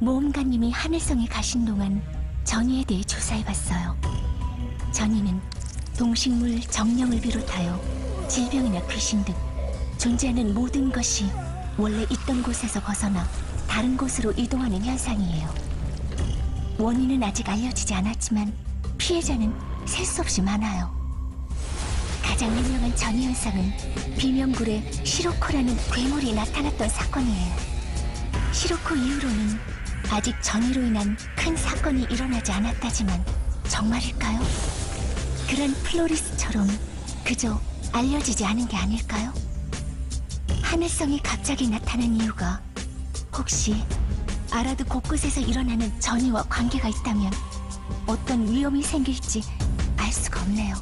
모험가님이 하늘성에 가신 동안 전이에 대해 조사해봤어요. 전이는 동식물, 정령을 비롯하여 질병이나 귀신 등 존재하는 모든 것이 원래 있던 곳에서 벗어나 다른 곳으로 이동하는 현상이에요. 원인은 아직 알려지지 않았지만 피해자는 셀 수 없이 많아요. 가장 유명한 전이 현상은 비명굴에 시로코라는 괴물이 나타났던 사건이에요. 시로코 이후로는 아직 전이로 인한 큰 사건이 일어나지 않았다지만 정말일까요? 그런 플로리스처럼 그저 알려지지 않은 게 아닐까요? 하늘성이 갑자기 나타난 이유가 혹시 아라드 곳곳에서 일어나는 전이와 관계가 있다면 어떤 위험이 생길지 알 수가 없네요.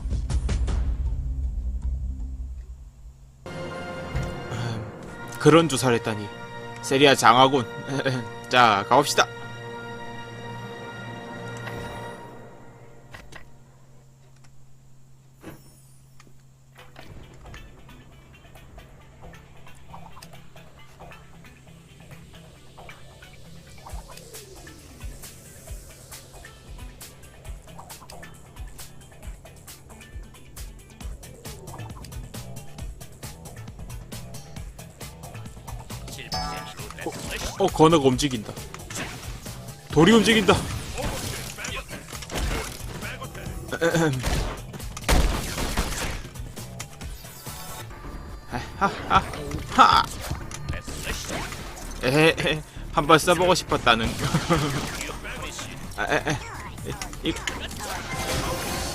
그런 조사를 했다니 세리아 장하군 자 가봅시다 어 건어가 움직인다 돌이 움직인다. 하하하 에헤 한번 써보고 싶었다는 아, 에, 에, 이,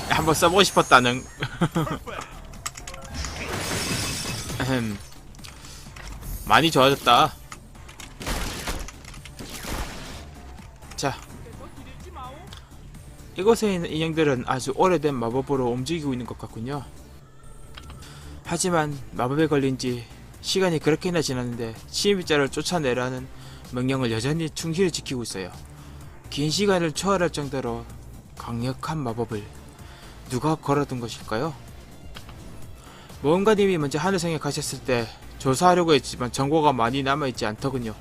한번 써보고 싶었다는. 많이 좋아졌다 자 이곳에 있는 인형들은 아주 오래된 마법으로 움직이고 있는 것 같군요. 하지만 마법에 걸린 지 시간이 그렇게나 지났는데 침입자를 쫓아내라는 명령을 여전히 충실히 지키고 있어요. 긴 시간을 초월할 정도로 강력한 마법을 누가 걸어둔 것일까요? 모험가님이 먼저 하늘성에 가셨을 때 조사하려고 했지만 정보가 많이 남아있지 않더군요.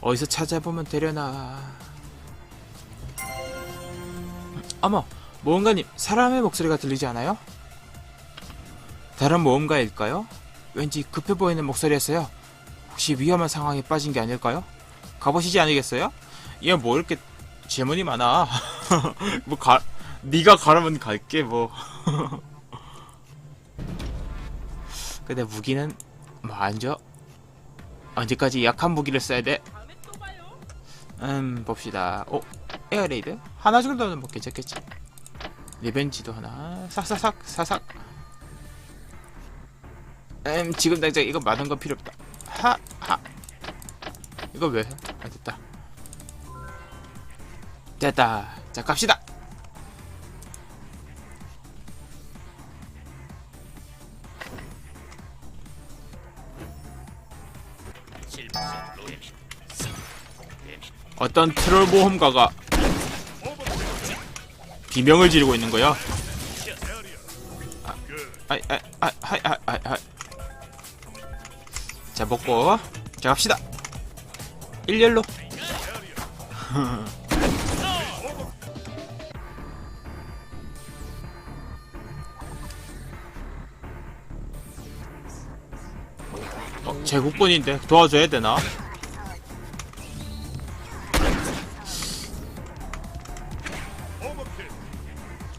어디서 찾아보면 되려나 어머, 모험가님, 사람의 목소리가 들리지 않아요? 다른 모험가일까요? 왠지 급해 보이는 목소리였어요. 혹시 위험한 상황에 빠진 게 아닐까요? 가보시지 않으겠어요? 얘 뭐 이렇게 질문이 많아? 뭐 가, 네가 가라면 갈게 뭐. 근데 무기는 뭐 안 줘? 언제까지 약한 무기를 써야 돼? 음 봅시다. 오 에어레이드 하나 정도는 뭐 괜찮겠지. 리벤지도 하나 싹싹싹 사삭. 음 지금 당장 이거 많은 건 필요 없다. 하하. 이거 왜? 아 됐다. 됐다. 자 갑시다. 어떤 트롤 모험가가 비명을 지르고 있는 거야. 아, 아, 아, 아, 아, 아, 아, 아. 자 먹고 자 갑시다. 일렬로. 어, 제국군인데 도와줘야 되나?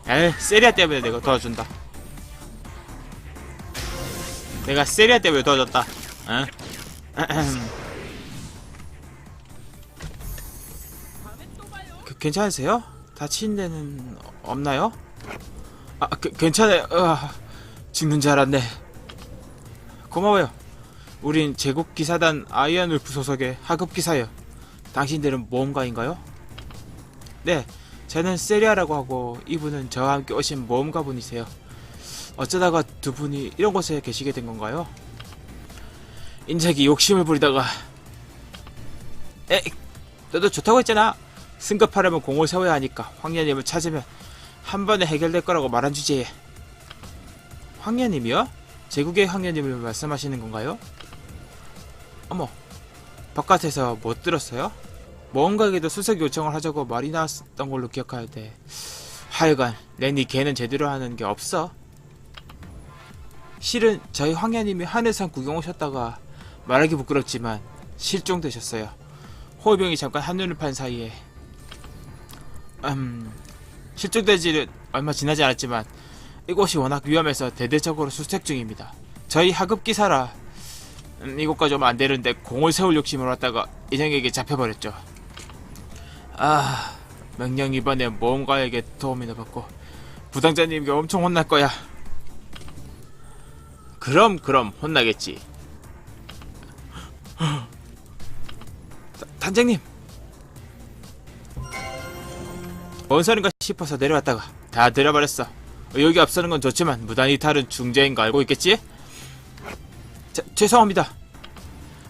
에이 세리아 때문에 내가 도와준다 내가 세리아 때문에 도와줬다 어? 그, 괜찮으세요? 다친 데는 없나요? 아 그, 괜찮아요 으아, 죽는 줄 알았네 고마워요 우린 제국 기사단 아이언 울프 소속의 하급 기사요 당신들은 모험가인가요? 네 저는 세리아라고 하고 이분은 저와 함께 오신 모험가 분이세요. 어쩌다가 두 분이 이런 곳에 계시게 된 건가요? 인작이 욕심을 부리다가 에 너도 좋다고 했잖아. 승급하려면 공을 세워야 하니까 황녀님을 찾으면 한 번에 해결될 거라고 말한 주제에 황녀님이요? 제국의 황녀님을 말씀하시는 건가요? 어머 바깥에서 못 들었어요? 뭔가에게도 수색 요청을 하자고 말이 나왔던 걸로 기억하는데 하여간 렌이 걔는 제대로 하는 게 없어. 실은 저희 황야님이 하늘산 구경 오셨다가 말하기 부끄럽지만 실종되셨어요. 호위병이 잠깐 한눈을 판 사이에 음, 실종되지는 얼마 지나지 않았지만 이곳이 워낙 위험해서 대대적으로 수색 중입니다. 저희 하급 기사라 음, 이곳까지 오면 안 되는데 공을 세울 욕심을 왔다가 인형에게 잡혀버렸죠. 아, 명령 이번에 모험가에게 도움이나 받고 부당자님께 엄청 혼날 거야. 그럼 그럼 혼나겠지. 다- 단장님. 뭔 소린가 싶어서 내려왔다가 다 들어버렸어. 의욕이 앞서는 건 좋지만 무단히 다른 중재인 거 알고 있겠지? 자, 죄송합니다.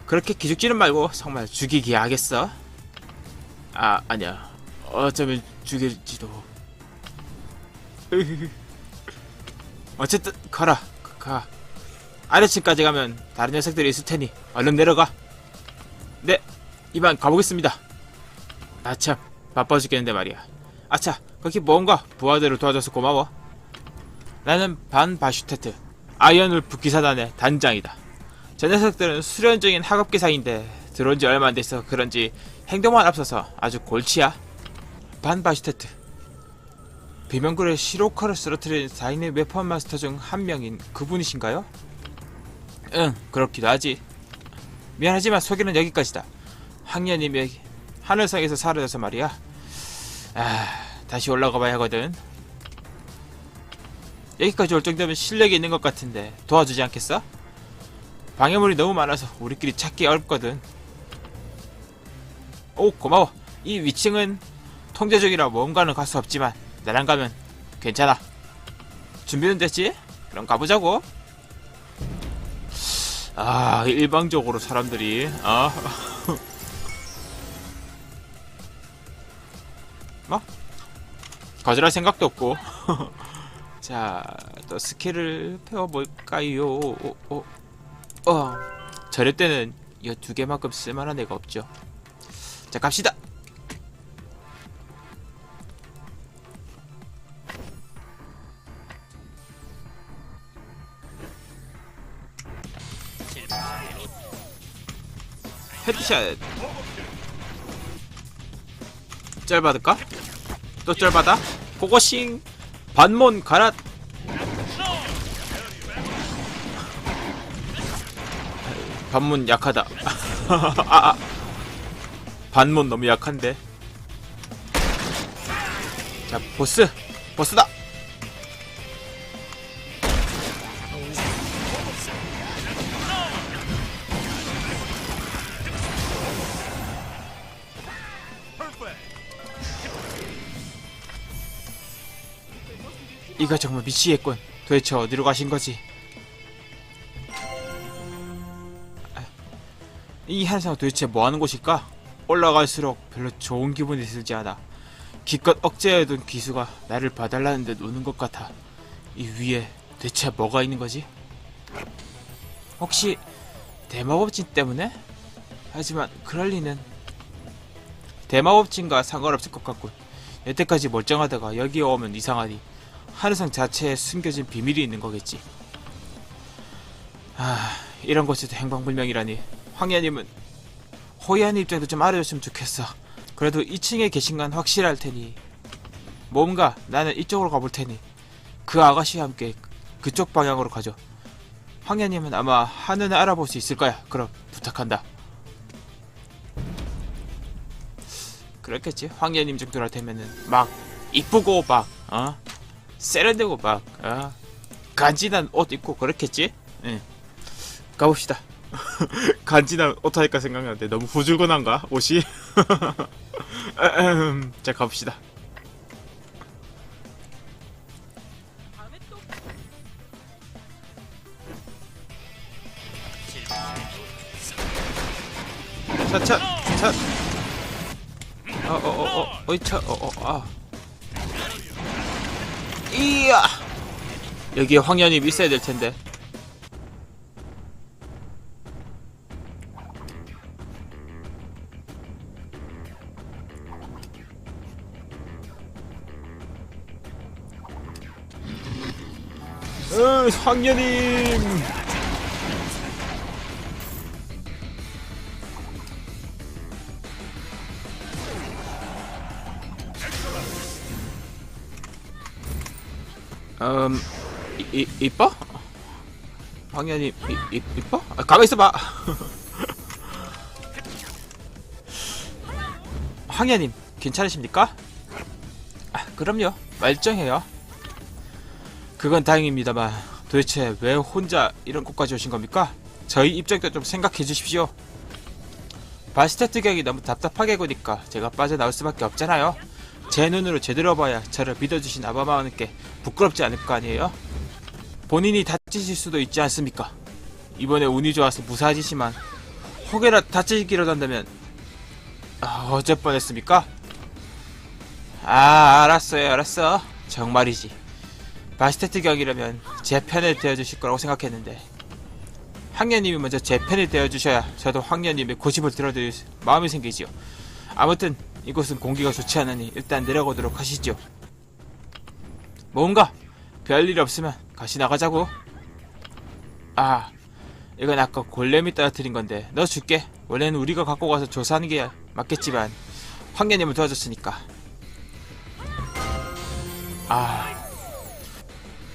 그렇게 기죽지는 말고 정말 죽이기 하겠어. 아 아니야. 어쩌면 죽일지도. 어쨌든 가라. 가. 아래층까지 가면 다른 녀석들이 있을 테니 얼른 내려가. 네, 이만 가보겠습니다. 아참 바빠 죽겠는데 말이야. 아차, 거기 뭔가 부하들을 도와줘서 고마워. 나는 반 바슈테트 아이언울프 기사단의 단장이다. 저 녀석들은 수련적인 하급 기사인데 들어온 지 얼마 안 돼서 그런지 행동만 앞서서 아주 골치야. 반 바슈테트 비명굴의 시로커를 쓰러뜨린 4인의 웨펀 마스터 중 한 명인 그분이신가요? 응, 그렇기도 하지. 미안하지만 소개는 여기까지다. 황년님이 하늘상에서 사라져서 말이야. 아, 다시 올라가 봐야 하거든. 여기까지 올 정도면 실력이 있는 것 같은데 도와주지 않겠어? 방해물이 너무 많아서 우리끼리 찾기 어렵거든. 오, 고마워. 이 위층은 통제 중이라 뭔가는 갈 수 없지만 나랑 가면 괜찮아. 준비는 됐지? 그럼 가보자고. 아, 일방적으로 사람들이 아. 뭐? 거절할 생각도 없고. 자, 또 스킬을 배워볼까요? 어, 어, 어. 저럴 때는 이 두 개만큼 쓸만한 애가 없죠. 자, 갑시다. 헤드샷. 짤 받을까? 또 짤 받아? 고고싱. 반몬 가라. 반문 약하다. 아, 아. 반문 너무 약한데. 자, 보스. 보스다. 이가 정말 미치겠군. 도대체 어디로 가신 거지? 이 한상 도대체 뭐 하는 곳일까? 올라갈수록 별로 좋은 기분이 들지 않아. 기껏 억제해둔 기수가 나를 봐달라는 데 노는 것 같아. 이 위에 대체 뭐가 있는 거지? 혹시 대마법진 때문에? 하지만 그럴 리는 대마법진과 상관없을 것 같군. 여태까지 멀쩡하다가 여기에 오면 이상하니 하늘상 자체에 숨겨진 비밀이 있는 거겠지. 아, 이런 곳에도 행방불명이라니. 황야님은 호야님 입장도 좀 알아줬으면 좋겠어. 그래도 2층에 계신 건 확실할 테니 뭔가 나는 이쪽으로 가볼 테니 그 아가씨와 함께 그쪽 방향으로 가죠. 황야님은 아마 하늘을 알아볼 수 있을 거야. 그럼 부탁한다. 그렇겠지. 황야님 정도라 되면은 막 이쁘고 막 어? 세련되고 막 어? 간지난 옷 입고 그렇겠지. 응. 가봅시다. 간지난 옷 하니까 생각나는데 너무 후줄근한가 옷이? 자 가봅시다. 차차 차. 어어어어 어이 차 어어 아. 이야. 여기에 황연이 있어야 될 텐데. 어, 황녀님. 음, 이, 이, 이뻐? 황년이 이, 이, 이뻐? 아, 가만 있어봐. 황년님 괜찮으십니까? 아, 그럼요. 말정해요. 그건 다행입니다만 도대체 왜 혼자 이런 곳까지 오신 겁니까? 저희 입장도 좀 생각해 주십시오. 바스테트 격이 너무 답답하게 구니까 제가 빠져나올 수밖에 없잖아요. 제 눈으로 제대로 봐야 저를 믿어주신 아바마원께 부끄럽지 않을 거 아니에요? 본인이 다치실 수도 있지 않습니까? 이번에 운이 좋아서 무사하지만 혹여나 다치기라도 한다면 아, 어쩔 뻔했습니까? 아 알았어요 알았어 정말이지 바스테트 경이라면 제 편에 되어주실 거라고 생각했는데 황녀님이 먼저 제 편에 되어주셔야 저도 황녀님의 고집을 들어드릴 마음이 생기지요. 아무튼 이곳은 공기가 좋지 않으니 일단 내려가도록 하시죠 뭔가 별일 없으면 같이 나가자고. 아 이건 아까 골렘이 떨어뜨린 건데 너 줄게. 원래는 우리가 갖고 가서 조사하는 게 맞겠지만 황녀님을 도와줬으니까. 아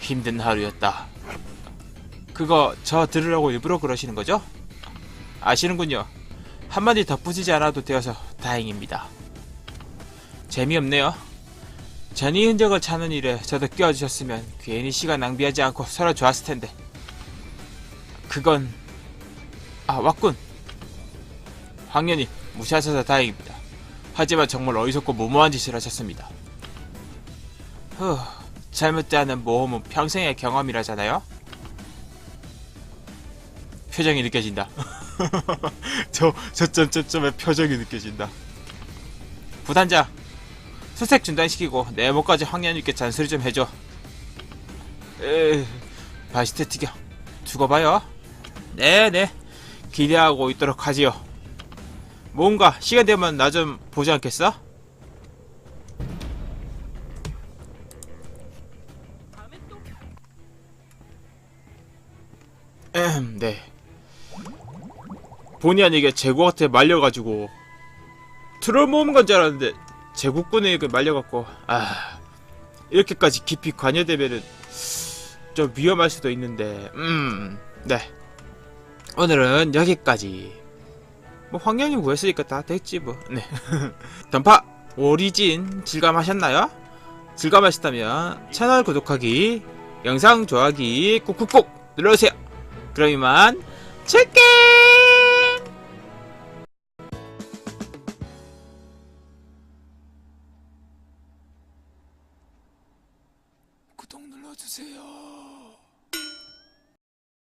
힘든 하루였다. 그거 저 들으라고 일부러 그러시는 거죠? 아시는군요. 한마디 덧붙이지 않아도 되어서 다행입니다. 재미없네요. 전이 흔적을 찾는 일에 저도 끼워주셨으면 괜히 시간 낭비하지 않고 서로 좋았을 텐데. 그건 아 왔군. 황년이 무시하셔서 다행입니다. 하지만 정말 어리석고 무모한 짓을 하셨습니다. 후 잘못되는 모험은 평생의 경험이라잖아요? 표정이 느껴진다. 저, 저 점점점의 표정이 느껴진다. 부단장 수색 중단시키고 내 목까지 황년님께 잔소리 좀 해줘. 에 바시테 튀겨. 두고 봐요. 네네. 기대하고 있도록 하지요. 뭔가 시간 되면 나 좀 보지 않겠어? 네. 본의 아니게 제국한테 말려가지고 트롤 모은 건줄 알았는데 제국군에게 말려갖고 아 이렇게까지 깊이 관여되면은 좀 위험할 수도 있는데 음 네. 오늘은 여기까지. 뭐 황영이 구했으니까 다 됐지 뭐네. 던파! 오리진 질감하셨나요? 질감하셨다면 채널 구독하기 영상 좋아하기 꾹꾹꾹 눌러주세요 그럼 이만 칠게